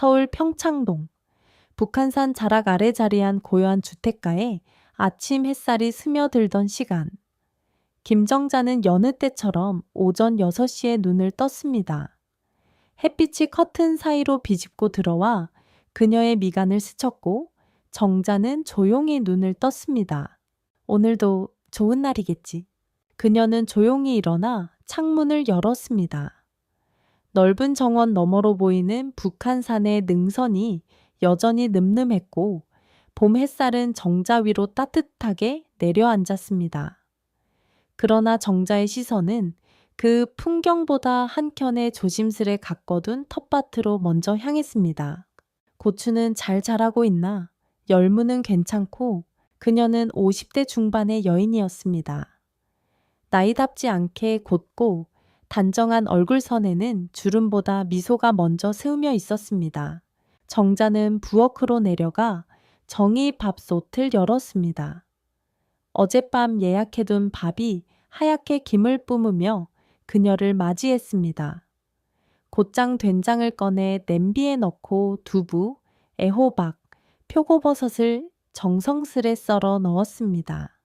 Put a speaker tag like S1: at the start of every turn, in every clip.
S1: 서울 평창동. 북한산 자락 아래 자리한 고요한 주택가에 아침 햇살이 스며들던 시간. 김정자는 여느 때처럼 오전 6시에 눈을 떴습니다. 햇빛이 커튼 사이로 비집고 들어와 그녀의 미간을 스쳤고 정자는 조용히 눈을 떴습니다. 오늘도 좋은 날이겠지. 그녀는 조용히 일어나 창문을 열었습니다. 넓은 정원 너머로 보이는 북한산의 능선이 여전히 늠름했고 봄 햇살은 정자 위로 따뜻하게 내려앉았습니다. 그러나 정자의 시선은 그 풍경보다 한켠에 조심스레 가꿔둔 텃밭으로 먼저 향했습니다. 고추는 잘 자라고 있나? 열무는 괜찮고 그녀는 50대 중반의 여인이었습니다. 나이답지 않게 곧고 단정한 얼굴선에는 주름보다 미소가 먼저 스우며 있었습니다. 정자는 부엌으로 내려가 정이 밥솥을 열었습니다. 어젯밤 예약해둔 밥이 하얗게 김을 뿜으며 그녀를 맞이했습니다. 곧장 된장을 꺼내 냄비에 넣고 두부, 애호박, 표고버섯을 정성스레 썰어 넣었습니다.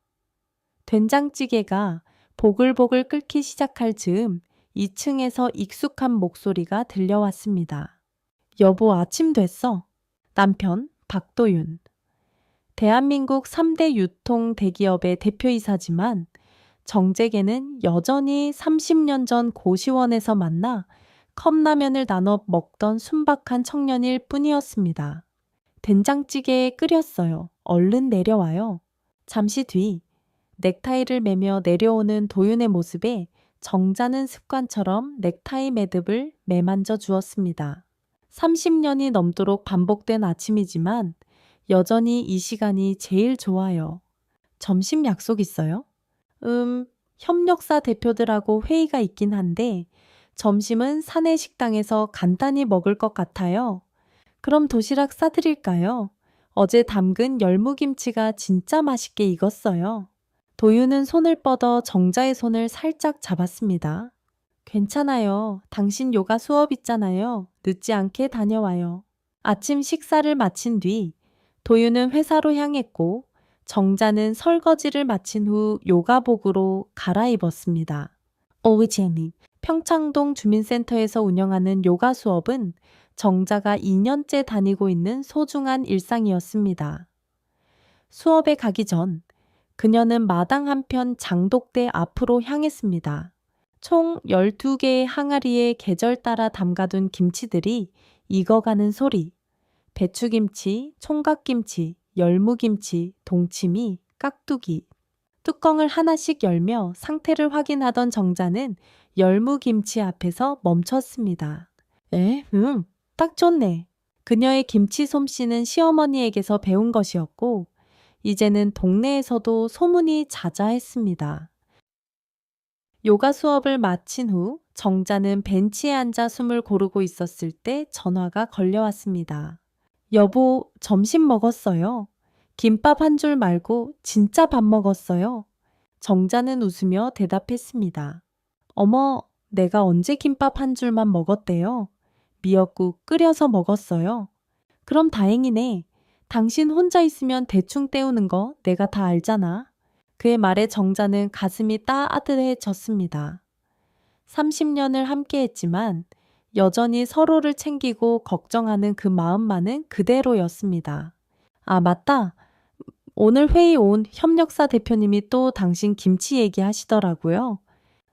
S1: 된장찌개가 보글보글 끓기 시작할 즈음 2층에서 익숙한 목소리가 들려왔습니다. 여보, 아침 됐어. 남편, 박도윤. 대한민국 3대 유통 대기업의 대표이사지만 정재계는 여전히 30년 전 고시원에서 만나 컵라면을 나눠 먹던 순박한 청년일 뿐이었습니다. 된장찌개에 끓였어요. 얼른 내려와요. 잠시 뒤 넥타이를 매며 내려오는 도윤의 모습에 정자는 습관처럼 넥타이 매듭을 매만져 주었습니다. 30년이 넘도록 반복된 아침이지만 여전히 이 시간이 제일 좋아요. 점심 약속 있어요? 음, 협력사 대표들하고 회의가 있긴 한데 점심은 사내 식당에서 간단히 먹을 것 같아요. 그럼 도시락 싸드릴까요? 어제 담근 열무김치가 진짜 맛있게 익었어요. 도유는 손을 뻗어 정자의 손을 살짝 잡았습니다. 괜찮아요. 당신 요가 수업 있잖아요. 늦지 않게 다녀와요. 아침 식사를 마친 뒤 도유는 회사로 향했고 정자는 설거지를 마친 후 요가복으로 갈아입었습니다. 오위체님, 평창동 주민센터에서 운영하는 요가 수업은 정자가 2년째 다니고 있는 소중한 일상이었습니다. 수업에 가기 전 그녀는 마당 한편 장독대 앞으로 향했습니다. 총 12개의 항아리에 계절 따라 담가둔 김치들이 익어가는 소리, 배추김치, 총각김치, 열무김치, 동치미, 깍두기. 뚜껑을 하나씩 열며 상태를 확인하던 정자는 열무김치 앞에서 멈췄습니다. 에? 음, 딱 좋네. 그녀의 김치 솜씨는 시어머니에게서 배운 것이었고, 이제는 동네에서도 소문이 자자했습니다. 요가 수업을 마친 후 정자는 벤치에 앉아 숨을 고르고 있었을 때 전화가 걸려왔습니다. 여보, 점심 먹었어요. 김밥 한 줄 말고 진짜 밥 먹었어요. 정자는 웃으며 대답했습니다. 어머, 내가 언제 김밥 한 줄만 먹었대요? 미역국 끓여서 먹었어요. 그럼 다행이네. 당신 혼자 있으면 대충 때우는 거 내가 다 알잖아. 그의 말에 정자는 가슴이 따뜻해졌습니다. 30년을 함께 했지만 여전히 서로를 챙기고 걱정하는 그 마음만은 그대로였습니다. 아, 맞다. 오늘 회의 온 협력사 대표님이 또 당신 김치 얘기하시더라고요.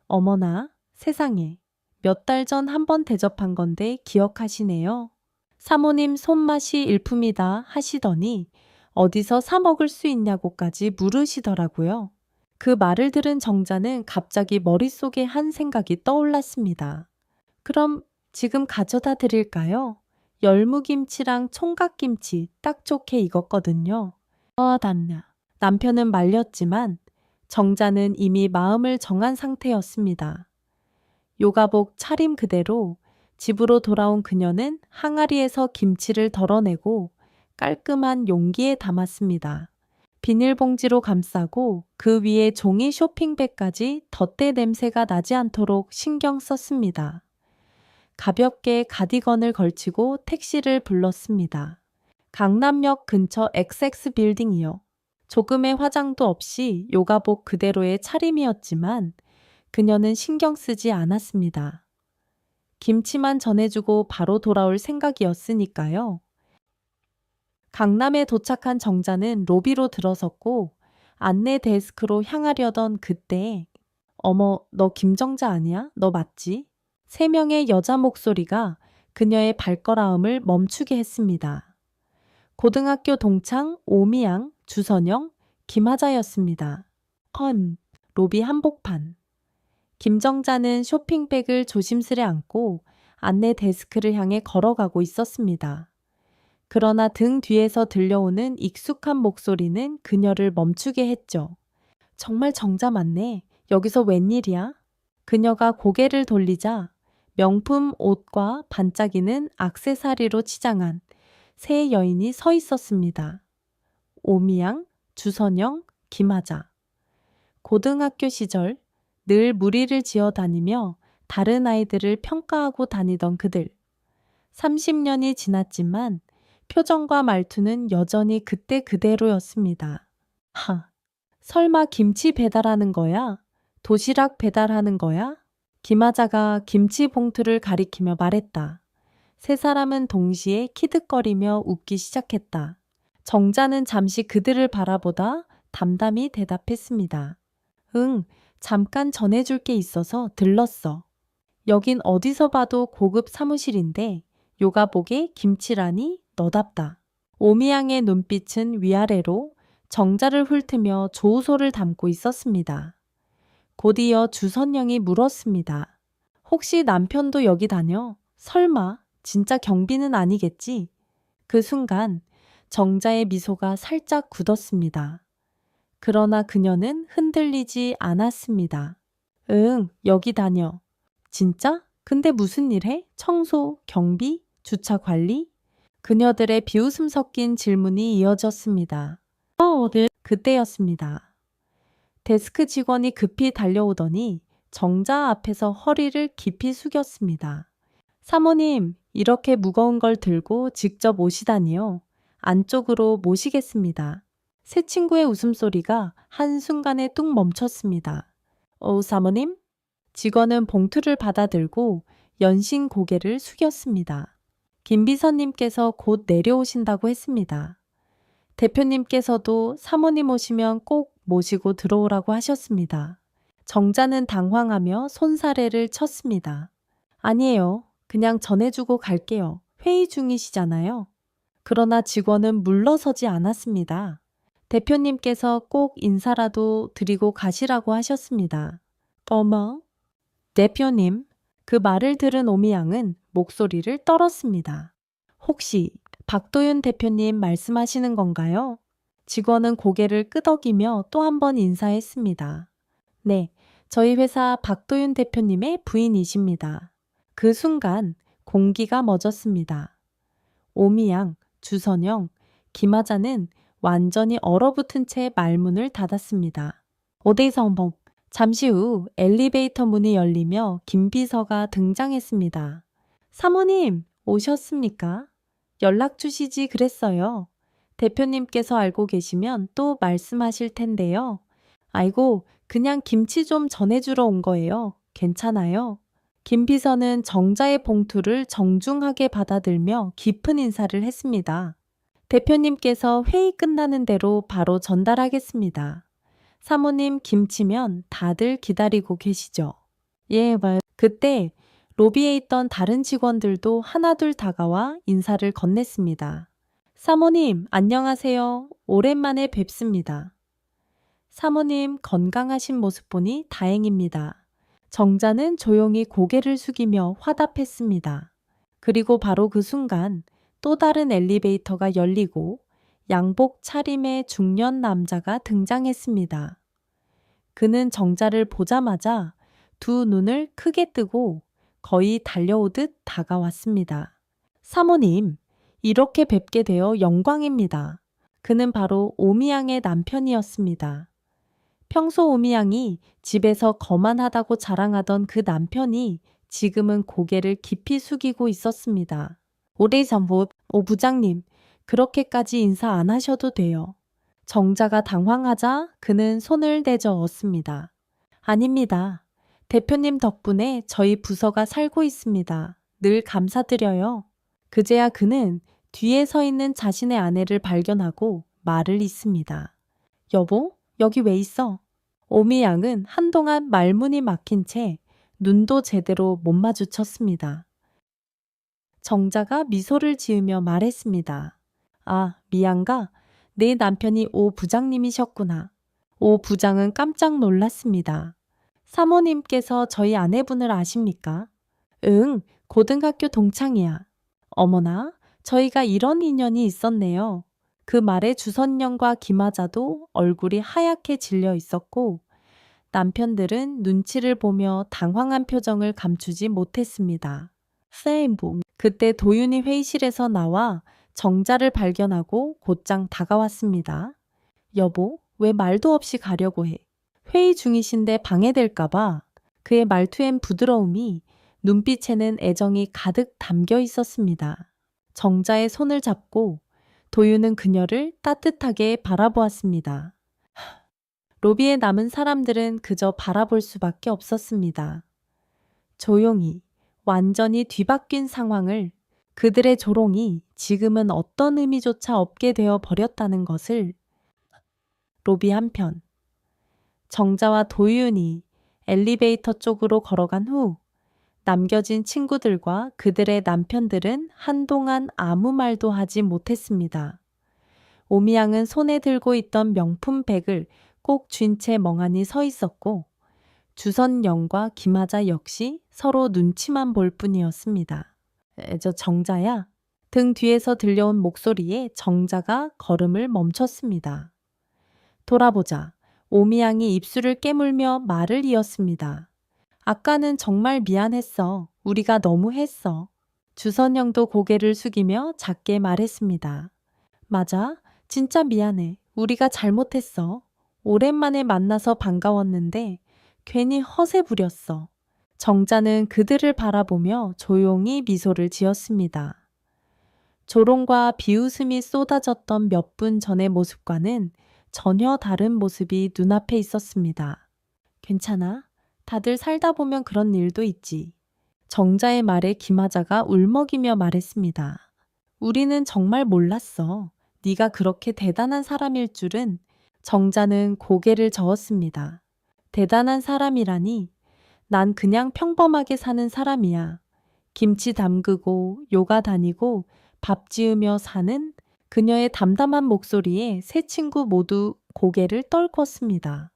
S1: 어머나, 세상에. 몇 달 전 한 번 대접한 건데 기억하시네요. 사모님 손맛이 일품이다 하시더니 어디서 사 먹을 수 있냐고까지 물으시더라고요. 그 말을 들은 정자는 갑자기 머릿속에 한 생각이 떠올랐습니다. 그럼 지금 가져다 드릴까요? 열무김치랑 총각김치 딱 좋게 익었거든요. 어, 단냐. 남편은 말렸지만 정자는 이미 마음을 정한 상태였습니다. 요가복 차림 그대로 집으로 돌아온 그녀는 항아리에서 김치를 덜어내고 깔끔한 용기에 담았습니다. 비닐봉지로 감싸고 그 위에 종이 쇼핑백까지 덧대 냄새가 나지 않도록 신경 썼습니다. 가볍게 가디건을 걸치고 택시를 불렀습니다. 강남역 근처 XX 빌딩이요. 조금의 화장도 없이 요가복 그대로의 차림이었지만 그녀는 신경 쓰지 않았습니다. 김치만 전해주고 바로 돌아올 생각이었으니까요. 강남에 도착한 정자는 로비로 들어섰고 안내 데스크로 향하려던 그때 어머, 너 김정자 아니야? 너 맞지? 세 명의 여자 목소리가 그녀의 발걸음을 멈추게 했습니다. 고등학교 동창 오미양, 주선영, 김하자였습니다. 헌, 로비 한복판. 김정자는 쇼핑백을 조심스레 안고 안내 데스크를 향해 걸어가고 있었습니다. 그러나 등 뒤에서 들려오는 익숙한 목소리는 그녀를 멈추게 했죠. 정말 정자 맞네. 여기서 웬일이야? 그녀가 고개를 돌리자 명품 옷과 반짝이는 악세사리로 치장한 세 여인이 서 있었습니다. 오미양, 주선영, 김하자. 고등학교 시절 늘 무리를 지어 다니며 다른 아이들을 평가하고 다니던 그들. 30년이 지났지만 표정과 말투는 여전히 그때 그대로였습니다. 하, 설마 김치 배달하는 거야? 도시락 배달하는 거야? 김하자가 김치 봉투를 가리키며 말했다. 세 사람은 동시에 키득거리며 웃기 시작했다. 정자는 잠시 그들을 바라보다 담담히 대답했습니다. 응, 잠깐 전해줄 게 있어서 들렀어. 여긴 어디서 봐도 고급 사무실인데 요가복에 김치라니 너답다. 오미양의 눈빛은 위아래로 정자를 훑으며 조우소를 담고 있었습니다. 곧이어 주선영이 물었습니다. 혹시 남편도 여기 다녀? 설마 진짜 경비는 아니겠지? 그 순간 정자의 미소가 살짝 굳었습니다. 그러나 그녀는 흔들리지 않았습니다. 응, 여기 다녀. 진짜? 근데 무슨 일 해? 청소, 경비, 주차 관리? 그녀들의 비웃음 섞인 질문이 이어졌습니다. 어, 어디? 그때였습니다. 데스크 직원이 급히 달려오더니 정자 앞에서 허리를 깊이 숙였습니다. 사모님, 이렇게 무거운 걸 들고 직접 오시다니요. 안쪽으로 모시겠습니다. 새 친구의 웃음소리가 한순간에 뚝 멈췄습니다. 어, 사모님? 직원은 봉투를 받아들고 연신 고개를 숙였습니다. 김 비서님께서 곧 내려오신다고 했습니다. 대표님께서도 사모님 오시면 꼭 모시고 들어오라고 하셨습니다. 정자는 당황하며 손사래를 쳤습니다. 아니에요. 그냥 전해주고 갈게요. 회의 중이시잖아요. 그러나 직원은 물러서지 않았습니다. 대표님께서 꼭 인사라도 드리고 가시라고 하셨습니다. 어머, 대표님, 그 말을 들은 오미양은 목소리를 떨었습니다. 혹시 박도윤 대표님 말씀하시는 건가요? 직원은 고개를 끄덕이며 또 한 번 인사했습니다. 네, 저희 회사 박도윤 대표님의 부인이십니다. 그 순간 공기가 멎었습니다. 오미양, 주선영, 김하자는 완전히 얼어붙은 채 말문을 닫았습니다. 오대성범, 잠시 후 엘리베이터 문이 열리며 김 비서가 등장했습니다. 사모님, 오셨습니까? 연락 주시지 그랬어요. 대표님께서 알고 계시면 또 말씀하실 텐데요. 아이고, 그냥 김치 좀 전해주러 온 거예요. 괜찮아요. 김 비서는 정자의 봉투를 정중하게 받아들며 깊은 인사를 했습니다. 대표님께서 회의 끝나는 대로 바로 전달하겠습니다. 사모님 김치면 다들 기다리고 계시죠? 예, 말. 그때 로비에 있던 다른 직원들도 하나둘 다가와 인사를 건넸습니다. 사모님, 안녕하세요. 오랜만에 뵙습니다. 사모님 건강하신 모습 보니 다행입니다. 정자는 조용히 고개를 숙이며 화답했습니다. 그리고 바로 그 순간 또 다른 엘리베이터가 열리고 양복 차림의 중년 남자가 등장했습니다. 그는 정자를 보자마자 두 눈을 크게 뜨고 거의 달려오듯 다가왔습니다. 사모님, 이렇게 뵙게 되어 영광입니다. 그는 바로 오미양의 남편이었습니다. 평소 오미양이 집에서 거만하다고 자랑하던 그 남편이 지금은 고개를 깊이 숙이고 있었습니다. 전후 오 부장님, 그렇게까지 인사 안 하셔도 돼요. 정자가 당황하자 그는 손을 내저었습니다. 아닙니다. 대표님 덕분에 저희 부서가 살고 있습니다. 늘 감사드려요. 그제야 그는 뒤에 서 있는 자신의 아내를 발견하고 말을 잇습니다. 여보, 여기 왜 있어? 오미 양은 한동안 말문이 막힌 채 눈도 제대로 못 마주쳤습니다. 정자가 미소를 지으며 말했습니다. 아, 미양가, 내 남편이 오 부장님이셨구나. 오 부장은 깜짝 놀랐습니다. 사모님께서 저희 아내분을 아십니까? 응, 고등학교 동창이야. 어머나, 저희가 이런 인연이 있었네요. 그 말에 주선영과 김하자도 얼굴이 하얗게 질려 있었고 남편들은 눈치를 보며 당황한 표정을 감추지 못했습니다. 세임봉. 그때 도윤이 회의실에서 나와 정자를 발견하고 곧장 다가왔습니다. 여보, 왜 말도 없이 가려고 해? 회의 중이신데 방해될까봐 그의 말투엔 부드러움이 눈빛에는 애정이 가득 담겨 있었습니다. 정자의 손을 잡고 도윤은 그녀를 따뜻하게 바라보았습니다. 로비에 남은 사람들은 그저 바라볼 수밖에 없었습니다. 조용히, 완전히 뒤바뀐 상황을 그들의 조롱이 지금은 어떤 의미조차 없게 되어 버렸다는 것을 로비 한편 정자와 도윤이 엘리베이터 쪽으로 걸어간 후 남겨진 친구들과 그들의 남편들은 한동안 아무 말도 하지 못했습니다. 오미양은 손에 들고 있던 명품 백을 꼭 쥔 채 멍하니 서 있었고 주선영과 김하자 역시 서로 눈치만 볼 뿐이었습니다. 에, 저 정자야. 등 뒤에서 들려온 목소리에 정자가 걸음을 멈췄습니다. 돌아보자. 오미양이 입술을 깨물며 말을 이었습니다. 아까는 정말 미안했어. 우리가 너무 했어. 주선영도 고개를 숙이며 작게 말했습니다. 맞아. 진짜 미안해. 우리가 잘못했어. 오랜만에 만나서 반가웠는데 괜히 허세 부렸어. 정자는 그들을 바라보며 조용히 미소를 지었습니다. 조롱과 비웃음이 쏟아졌던 몇 분 전의 모습과는 전혀 다른 모습이 눈앞에 있었습니다. 괜찮아? 다들 살다 보면 그런 일도 있지. 정자의 말에 김하자가 울먹이며 말했습니다. 우리는 정말 몰랐어. 네가 그렇게 대단한 사람일 줄은 정자는 고개를 저었습니다. 대단한 사람이라니 난 그냥 평범하게 사는 사람이야. 김치 담그고 요가 다니고 밥 지으며 사는 그녀의 담담한 목소리에 세 친구 모두 고개를 떨궜습니다.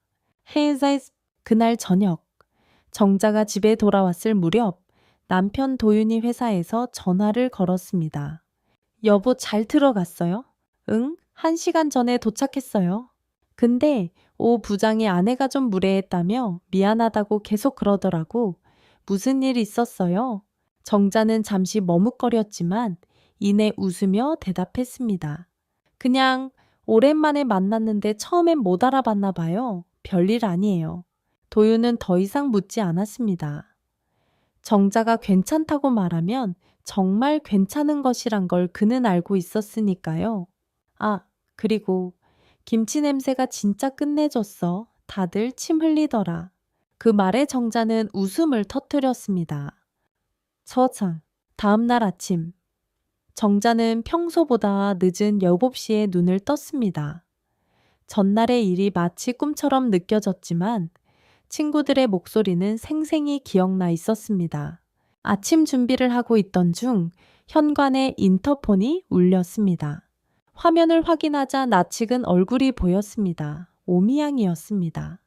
S1: 헤이자이 그날 저녁 정자가 집에 돌아왔을 무렵 남편 도윤이 회사에서 전화를 걸었습니다. 여보 잘 들어갔어요? 응, 한 시간 전에 도착했어요. 근데 오 부장이 아내가 좀 무례했다며 미안하다고 계속 그러더라고. 무슨 일 있었어요? 정자는 잠시 머뭇거렸지만 이내 웃으며 대답했습니다. 그냥 오랜만에 만났는데 처음엔 못 알아봤나 봐요. 별일 아니에요. 도윤은 더 이상 묻지 않았습니다. 정자가 괜찮다고 말하면 정말 괜찮은 것이란 걸 그는 알고 있었으니까요. 아, 그리고 김치 냄새가 진짜 끝내줬어. 다들 침 흘리더라. 그 말에 정자는 웃음을 터뜨렸습니다. 처창, 다음 날 아침. 정자는 평소보다 늦은 7시에 눈을 떴습니다. 전날의 일이 마치 꿈처럼 느껴졌지만 친구들의 목소리는 생생히 기억나 있었습니다. 아침 준비를 하고 있던 중 현관의 인터폰이 울렸습니다. 화면을 확인하자 낯익은 얼굴이 보였습니다. 오미양이었습니다.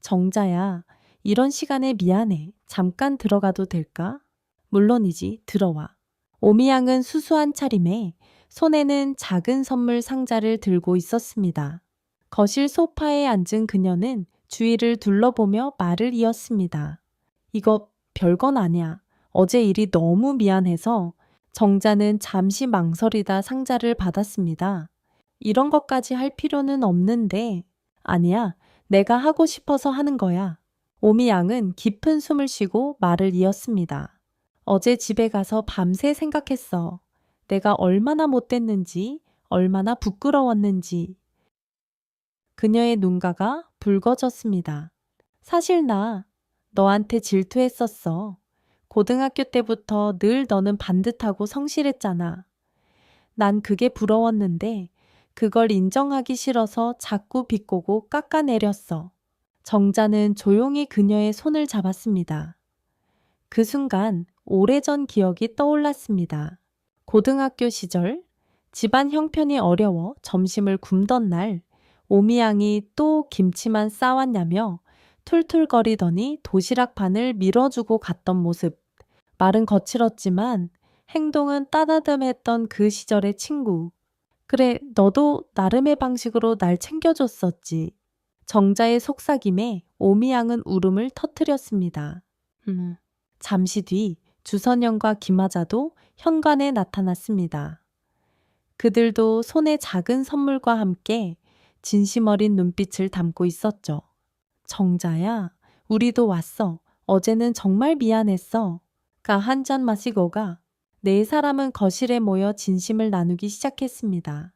S1: 정자야, 이런 시간에 미안해. 잠깐 들어가도 될까? 물론이지, 들어와. 오미양은 수수한 차림에 손에는 작은 선물 상자를 들고 있었습니다. 거실 소파에 앉은 그녀는 주위를 둘러보며 말을 이었습니다. 이거 별건 아니야. 어제 일이 너무 미안해서 정자는 잠시 망설이다 상자를 받았습니다. 이런 것까지 할 필요는 없는데, 아니야. 내가 하고 싶어서 하는 거야. 오미 양은 깊은 숨을 쉬고 말을 이었습니다. 어제 집에 가서 밤새 생각했어. 내가 얼마나 못됐는지, 얼마나 부끄러웠는지. 그녀의 눈가가 붉어졌습니다. 사실 나 너한테 질투했었어. 고등학교 때부터 늘 너는 반듯하고 성실했잖아. 난 그게 부러웠는데 그걸 인정하기 싫어서 자꾸 비꼬고 깎아내렸어. 정자는 조용히 그녀의 손을 잡았습니다. 그 순간 오래전 기억이 떠올랐습니다. 고등학교 시절 집안 형편이 어려워 점심을 굶던 날 오미양이 또 김치만 싸왔냐며 툴툴거리더니 도시락 반을 밀어주고 갔던 모습. 말은 거칠었지만 행동은 따다듬했던 그 시절의 친구. 그래, 너도 나름의 방식으로 날 챙겨줬었지. 정자의 속삭임에 오미양은 울음을 터뜨렸습니다. 음. 잠시 뒤 주선영과 김하자도 현관에 나타났습니다. 그들도 손에 작은 선물과 함께 진심 어린 눈빛을 담고 있었죠. 정자야, 우리도 왔어. 어제는 정말 미안했어. 가 한 잔 마시고가 네 사람은 거실에 모여 진심을 나누기 시작했습니다.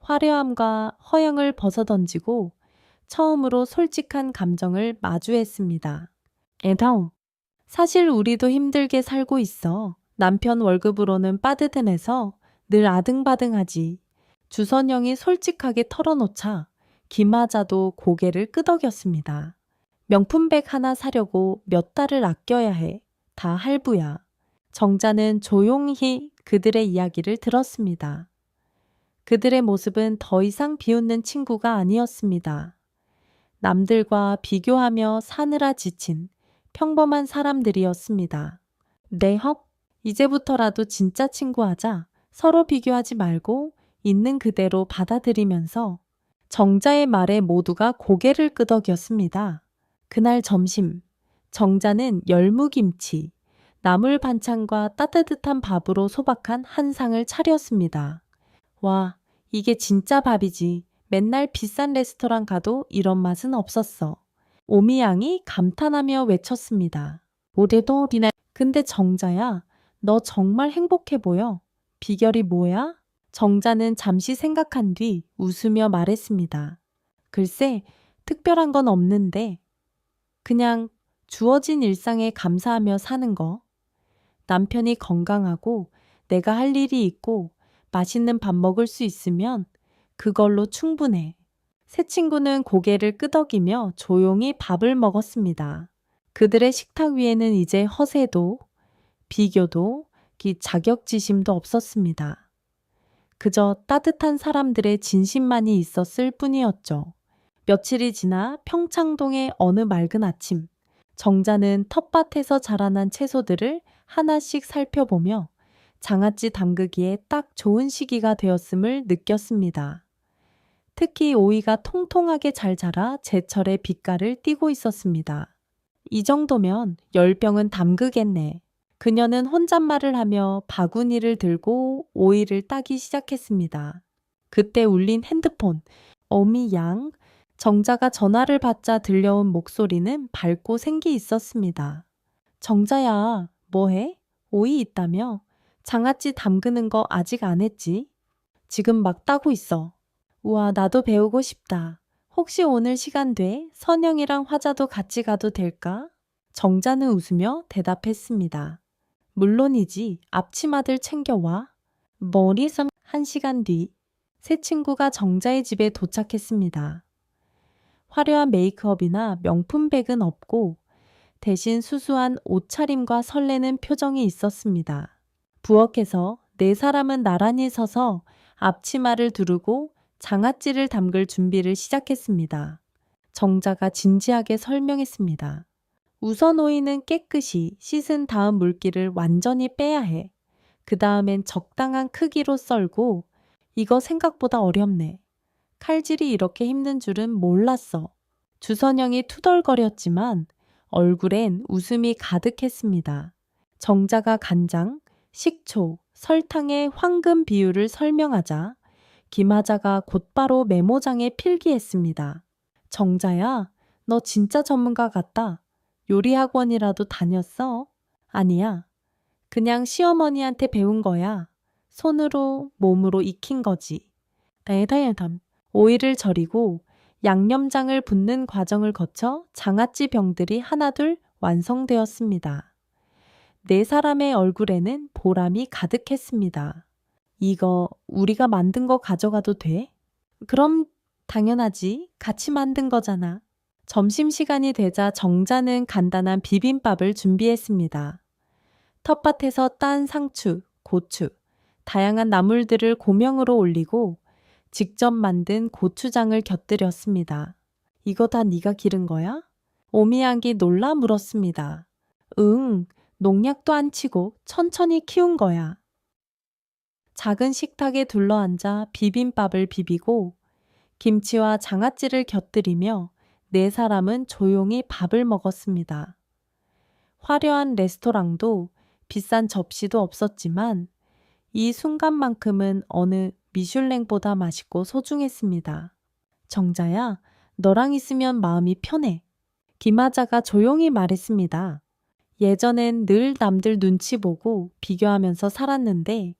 S1: 화려함과 허영을 벗어던지고 처음으로 솔직한 감정을 마주했습니다. 에다오, 사실 우리도 힘들게 살고 있어. 남편 월급으로는 빠듯해서 늘 아등바등하지. 주선영이 솔직하게 털어놓자 김하자도 고개를 끄덕였습니다. 명품백 하나 사려고 몇 달을 아껴야 해. 다 할부야. 정자는 조용히 그들의 이야기를 들었습니다. 그들의 모습은 더 이상 비웃는 친구가 아니었습니다. 남들과 비교하며 사느라 지친 평범한 사람들이었습니다. 네, 헉, 이제부터라도 진짜 친구하자. 서로 비교하지 말고 있는 그대로 받아들이면서 정자의 말에 모두가 고개를 끄덕였습니다. 그날 점심, 정자는 열무김치, 나물 반찬과 따뜻한 밥으로 소박한 한 상을 차렸습니다. 와, 이게 진짜 밥이지. 맨날 비싼 레스토랑 가도 이런 맛은 없었어. 오미양이 감탄하며 외쳤습니다. 모대도 리나, 근데 정자야, 너 정말 행복해 보여. 비결이 뭐야? 정자는 잠시 생각한 뒤 웃으며 말했습니다. 글쎄, 특별한 건 없는데, 그냥 주어진 일상에 감사하며 사는 거. 남편이 건강하고 내가 할 일이 있고 맛있는 밥 먹을 수 있으면 그걸로 충분해. 새 친구는 고개를 끄덕이며 조용히 밥을 먹었습니다. 그들의 식탁 위에는 이제 허세도, 비교도, 기 자격지심도 없었습니다. 그저 따뜻한 사람들의 진심만이 있었을 뿐이었죠. 며칠이 지나 평창동의 어느 맑은 아침, 정자는 텃밭에서 자라난 채소들을 하나씩 살펴보며 장아찌 담그기에 딱 좋은 시기가 되었음을 느꼈습니다. 특히 오이가 통통하게 잘 자라 제철의 빛깔을 띠고 있었습니다. 이 정도면 열병은 담그겠네. 그녀는 혼잣말을 하며 바구니를 들고 오이를 따기 시작했습니다. 그때 울린 핸드폰. 어미 양. 정자가 전화를 받자 들려온 목소리는 밝고 생기 있었습니다. 정자야, 뭐해? 오이 있다며? 장아찌 담그는 거 아직 안 했지? 지금 막 따고 있어. 우와, 나도 배우고 싶다. 혹시 오늘 시간 돼? 선영이랑 화자도 같이 가도 될까? 정자는 웃으며 대답했습니다. 물론이지 앞치마들 챙겨와. 머리섬 한 시간 뒤 새 친구가 정자의 집에 도착했습니다. 화려한 메이크업이나 명품백은 없고 대신 수수한 옷차림과 설레는 표정이 있었습니다. 부엌에서 네 사람은 나란히 서서 앞치마를 두르고 장아찌를 담글 준비를 시작했습니다. 정자가 진지하게 설명했습니다. 우선 오이는 깨끗이 씻은 다음 물기를 완전히 빼야 해. 그 다음엔 적당한 크기로 썰고 이거 생각보다 어렵네. 칼질이 이렇게 힘든 줄은 몰랐어. 주선영이 투덜거렸지만 얼굴엔 웃음이 가득했습니다. 정자가 간장, 식초, 설탕의 황금 비율을 설명하자 김하자가 곧바로 메모장에 필기했습니다. 정자야, 너 진짜 전문가 같다. 요리 학원이라도 다녔어? 아니야. 그냥 시어머니한테 배운 거야. 손으로, 몸으로 익힌 거지. 대단하담. 오이를 절이고 양념장을 붓는 과정을 거쳐 장아찌 병들이 하나둘 완성되었습니다. 네 사람의 얼굴에는 보람이 가득했습니다. 이거 우리가 만든 거 가져가도 돼? 그럼 당연하지. 같이 만든 거잖아. 점심시간이 되자 정자는 간단한 비빔밥을 준비했습니다. 텃밭에서 딴 상추, 고추, 다양한 나물들을 고명으로 올리고 직접 만든 고추장을 곁들였습니다. 이거 다 네가 기른 거야? 오미양이 놀라 물었습니다. 응, 농약도 안 치고 천천히 키운 거야. 작은 식탁에 둘러앉아 비빔밥을 비비고 김치와 장아찌를 곁들이며 네 사람은 조용히 밥을 먹었습니다. 화려한 레스토랑도 비싼 접시도 없었지만 이 순간만큼은 어느 미슐랭보다 맛있고 소중했습니다. 정자야, 너랑 있으면 마음이 편해. 김하자가 조용히 말했습니다. 예전엔 늘 남들 눈치 보고 비교하면서 살았는데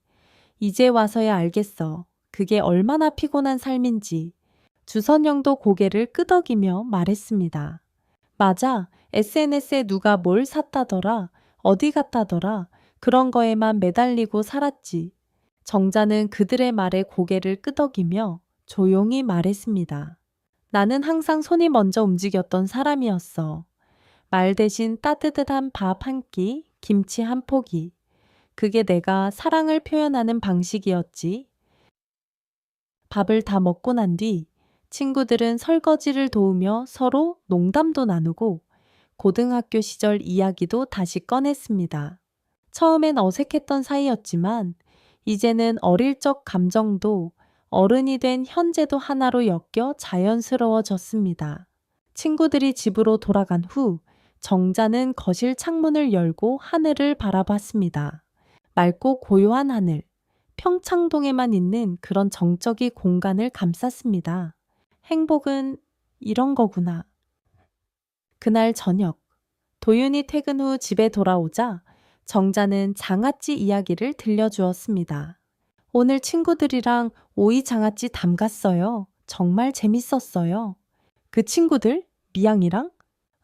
S1: 이제 와서야 알겠어. 그게 얼마나 피곤한 삶인지. 주선영도 고개를 끄덕이며 말했습니다. 맞아. SNS에 누가 뭘 샀다더라. 어디 갔다더라. 그런 거에만 매달리고 살았지. 정자는 그들의 말에 고개를 끄덕이며 조용히 말했습니다. 나는 항상 손이 먼저 움직였던 사람이었어. 말 대신 따뜻한 밥 한 끼, 김치 한 포기. 그게 내가 사랑을 표현하는 방식이었지. 밥을 다 먹고 난 뒤 친구들은 설거지를 도우며 서로 농담도 나누고 고등학교 시절 이야기도 다시 꺼냈습니다. 처음엔 어색했던 사이였지만 이제는 어릴 적 감정도 어른이 된 현재도 하나로 엮여 자연스러워졌습니다. 친구들이 집으로 돌아간 후 정자는 거실 창문을 열고 하늘을 바라봤습니다. 맑고 고요한 하늘, 평창동에만 있는 그런 정적이 공간을 감쌌습니다. 행복은 이런 거구나. 그날 저녁, 도윤이 퇴근 후 집에 돌아오자 정자는 장아찌 이야기를 들려주었습니다. 오늘 친구들이랑 오이 장아찌 담갔어요. 정말 재밌었어요. 그 친구들? 미양이랑?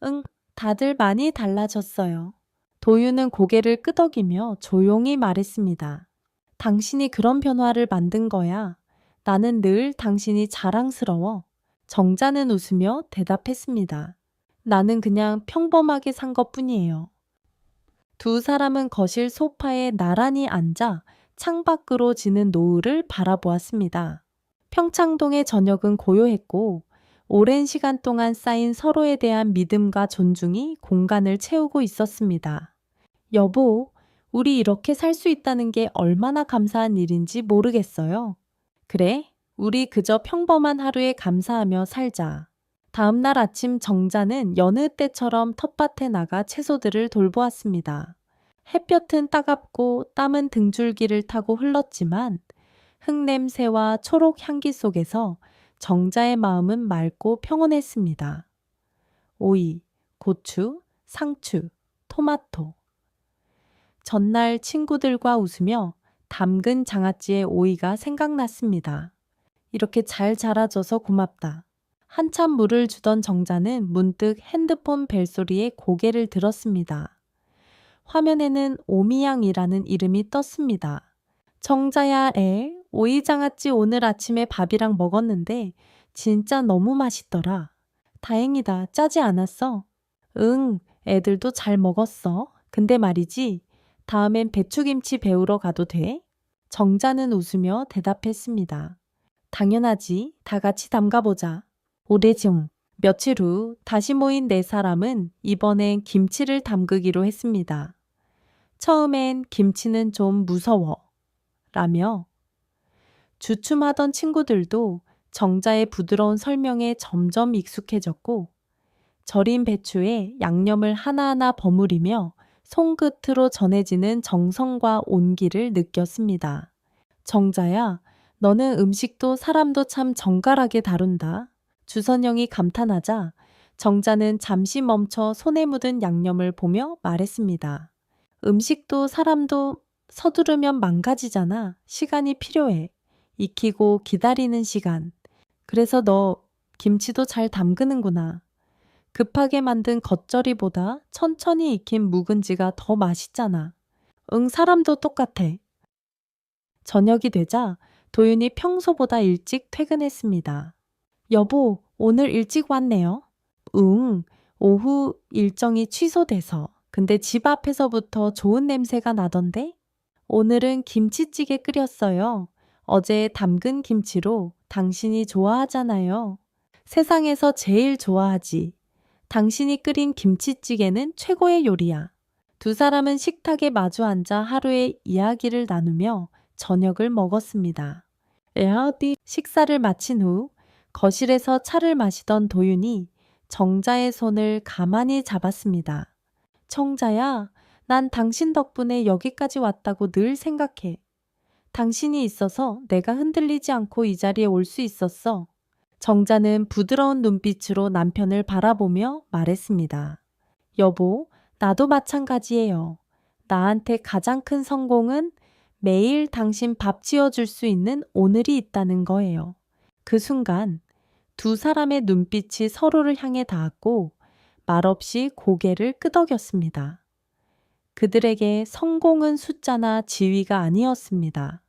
S1: 응, 다들 많이 달라졌어요. 도윤은 고개를 끄덕이며 조용히 말했습니다. 당신이 그런 변화를 만든 거야. 나는 늘 당신이 자랑스러워. 정자는 웃으며 대답했습니다. 나는 그냥 평범하게 산 것 뿐이에요. 두 사람은 거실 소파에 나란히 앉아 창밖으로 지는 노을을 바라보았습니다. 평창동의 저녁은 고요했고 오랜 시간 동안 쌓인 서로에 대한 믿음과 존중이 공간을 채우고 있었습니다. 여보, 우리 이렇게 살 수 있다는 게 얼마나 감사한 일인지 모르겠어요. 그래, 우리 그저 평범한 하루에 감사하며 살자. 다음 날 아침 정자는 여느 때처럼 텃밭에 나가 채소들을 돌보았습니다. 햇볕은 따갑고 땀은 등줄기를 타고 흘렀지만 흙냄새와 초록 향기 속에서 정자의 마음은 맑고 평온했습니다. 오이, 고추, 상추, 토마토. 전날 친구들과 웃으며 담근 장아찌의 오이가 생각났습니다. 이렇게 잘 자라줘서 고맙다. 한참 물을 주던 정자는 문득 핸드폰 벨소리에 고개를 들었습니다. 화면에는 오미양이라는 이름이 떴습니다. 정자야 애, 오이장아찌 오늘 아침에 밥이랑 먹었는데 진짜 너무 맛있더라. 다행이다. 짜지 않았어. 응, 애들도 잘 먹었어. 근데 말이지, 다음엔 배추김치 배우러 가도 돼? 정자는 웃으며 대답했습니다. 당연하지. 다 같이 담가보자. 오래중 며칠 후 다시 모인 네 사람은 이번엔 김치를 담그기로 했습니다. 처음엔 김치는 좀 무서워. 라며 주춤하던 친구들도 정자의 부드러운 설명에 점점 익숙해졌고 절인 배추에 양념을 하나하나 버무리며 손끝으로 전해지는 정성과 온기를 느꼈습니다. 정자야, 너는 음식도 사람도 참 정갈하게 다룬다. 주선영이 감탄하자 정자는 잠시 멈춰 손에 묻은 양념을 보며 말했습니다. 음식도 사람도 서두르면 망가지잖아. 시간이 필요해. 익히고 기다리는 시간. 그래서 너 김치도 잘 담그는구나. 급하게 만든 겉절이보다 천천히 익힌 묵은지가 더 맛있잖아. 응, 사람도 똑같아. 저녁이 되자 도윤이 평소보다 일찍 퇴근했습니다. 여보, 오늘 일찍 왔네요. 응, 오후 일정이 취소돼서. 근데 집 앞에서부터 좋은 냄새가 나던데? 오늘은 김치찌개 끓였어요. 어제 담근 김치로 당신이 좋아하잖아요. 세상에서 제일 좋아하지. 당신이 끓인 김치찌개는 최고의 요리야. 두 사람은 식탁에 마주 앉아 하루의 이야기를 나누며 저녁을 먹었습니다. 에어디 식사를 마친 후 거실에서 차를 마시던 도윤이 정자의 손을 가만히 잡았습니다. 청자야, 난 당신 덕분에 여기까지 왔다고 늘 생각해. 당신이 있어서 내가 흔들리지 않고 이 자리에 올 수 있었어. 정자는 부드러운 눈빛으로 남편을 바라보며 말했습니다. 여보, 나도 마찬가지예요. 나한테 가장 큰 성공은 매일 당신 밥 지어줄 수 있는 오늘이 있다는 거예요. 그 순간 두 사람의 눈빛이 서로를 향해 닿았고 말없이 고개를 끄덕였습니다. 그들에게 성공은 숫자나 지위가 아니었습니다.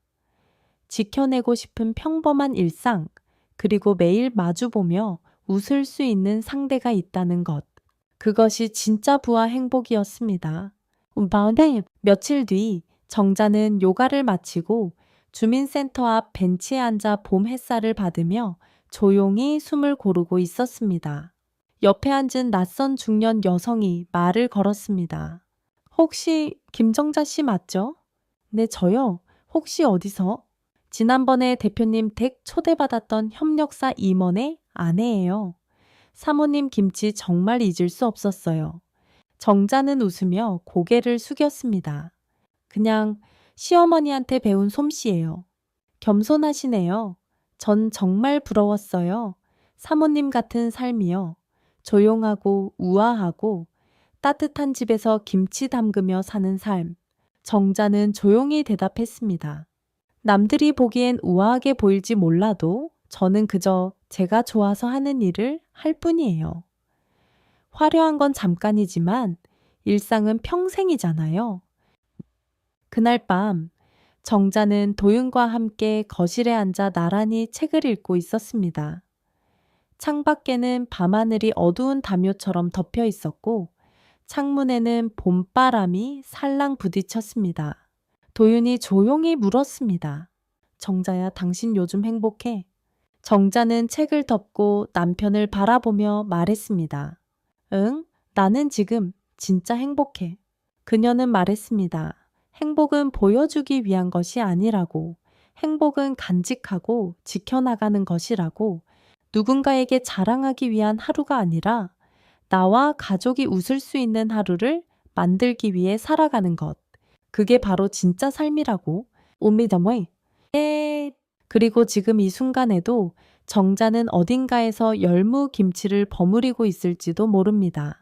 S1: 지켜내고 싶은 평범한 일상, 그리고 매일 마주보며 웃을 수 있는 상대가 있다는 것. 그것이 진짜 부와 행복이었습니다. 바운데 며칠 뒤 정자는 요가를 마치고 주민센터 앞 벤치에 앉아 봄 햇살을 받으며 조용히 숨을 고르고 있었습니다. 옆에 앉은 낯선 중년 여성이 말을 걸었습니다. 혹시 김정자 씨 맞죠? 네, 저요. 혹시 어디서? 지난번에 대표님 댁 초대받았던 협력사 임원의 아내예요. 사모님 김치 정말 잊을 수 없었어요. 정자는 웃으며 고개를 숙였습니다. 그냥 시어머니한테 배운 솜씨예요. 겸손하시네요. 전 정말 부러웠어요. 사모님 같은 삶이요. 조용하고 우아하고 따뜻한 집에서 김치 담그며 사는 삶. 정자는 조용히 대답했습니다. 남들이 보기엔 우아하게 보일지 몰라도 저는 그저 제가 좋아서 하는 일을 할 뿐이에요. 화려한 건 잠깐이지만 일상은 평생이잖아요. 그날 밤 정자는 도윤과 함께 거실에 앉아 나란히 책을 읽고 있었습니다. 창밖에는 밤하늘이 어두운 담요처럼 덮여 있었고 창문에는 봄바람이 살랑 부딪혔습니다. 도윤이 조용히 물었습니다. 정자야, 당신 요즘 행복해? 정자는 책을 덮고 남편을 바라보며 말했습니다. 응, 나는 지금 진짜 행복해. 그녀는 말했습니다. 행복은 보여주기 위한 것이 아니라고. 행복은 간직하고 지켜나가는 것이라고. 누군가에게 자랑하기 위한 하루가 아니라 나와 가족이 웃을 수 있는 하루를 만들기 위해 살아가는 것. 그게 바로 진짜 삶이라고. 옵니다뭐 에 그리고 지금 이 순간에도 정자는 어딘가에서 열무 김치를 버무리고 있을지도 모릅니다.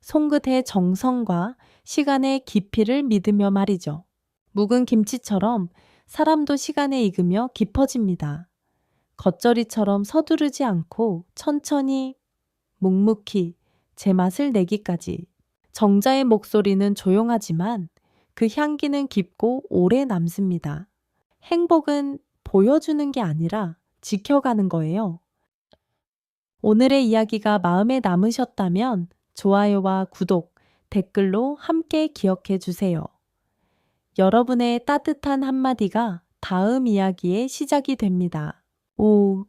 S1: 송긋의 정성과 시간의 깊이를 믿으며 말이죠. 묵은 김치처럼 사람도 시간에 익으며 깊어집니다. 겉절이처럼 서두르지 않고 천천히 묵묵히 제 맛을 내기까지. 정자의 목소리는 조용하지만 그 향기는 깊고 오래 남습니다. 행복은 보여주는 게 아니라 지켜가는 거예요. 오늘의 이야기가 마음에 남으셨다면 좋아요와 구독, 댓글로 함께 기억해 주세요. 여러분의 따뜻한 한마디가 다음 이야기의 시작이 됩니다. 오,